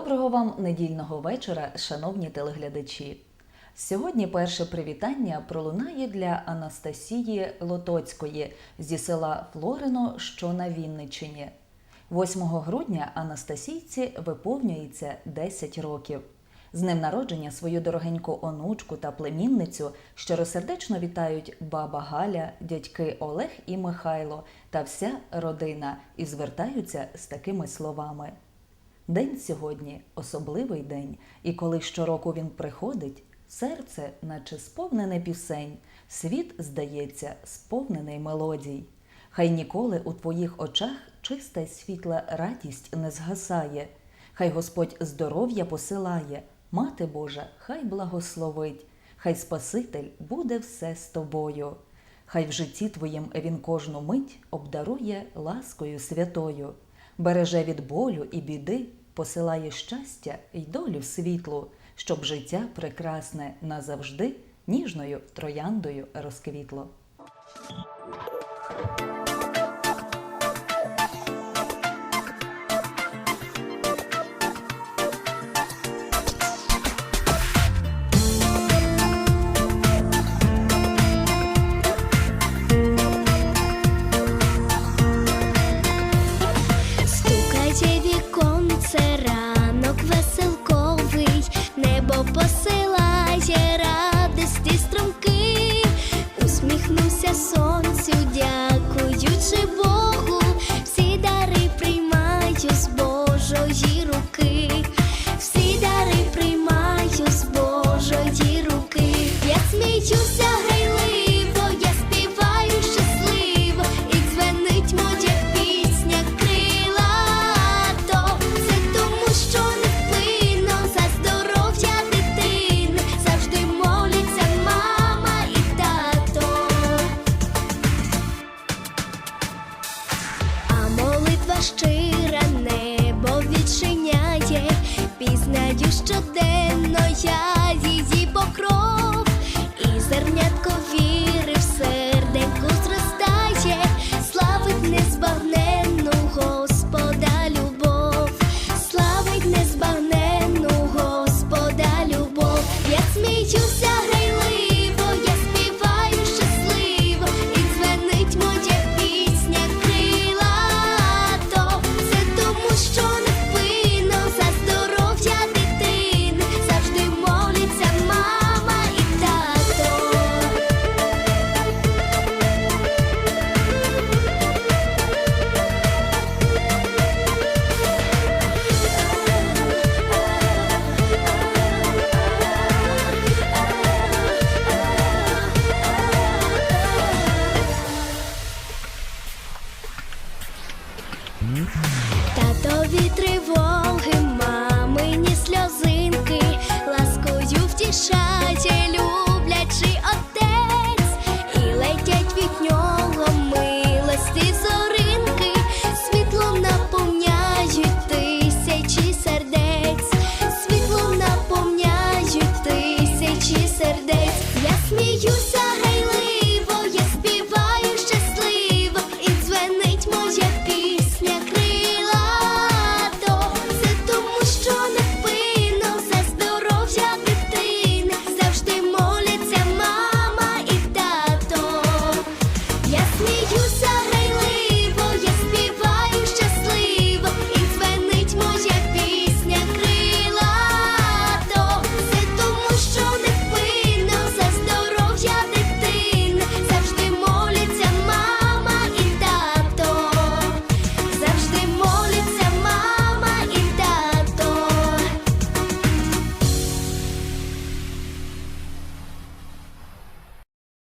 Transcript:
вам недільного вечора, шановні телеглядачі. Сьогодні перше привітання пролунає для Анастасії Лотоцької зі села Флорино, що на Вінниччині. 8 грудня Анастасійці виповнюється 10 років. З ним народження свою дорогеньку онучку та племінницю щиросердечно вітають баба Галя, дядьки Олег і Михайло та вся родина і звертаються з такими словами. День сьогодні особливий день, і коли щороку він приходить, серце, наче сповнене пісень, світ, здається, сповнений мелодій. Хай ніколи у твоїх очах чиста світла радість не згасає, хай Господь здоров'я посилає, Мати Божа, хай благословить, хай Спаситель буде все з тобою. Хай в житті твоїм він кожну мить обдарує ласкою святою, береже від болю і біди, посилає щастя й долю світлу, щоб життя прекрасне назавжди ніжною трояндою розквітло. you stood there.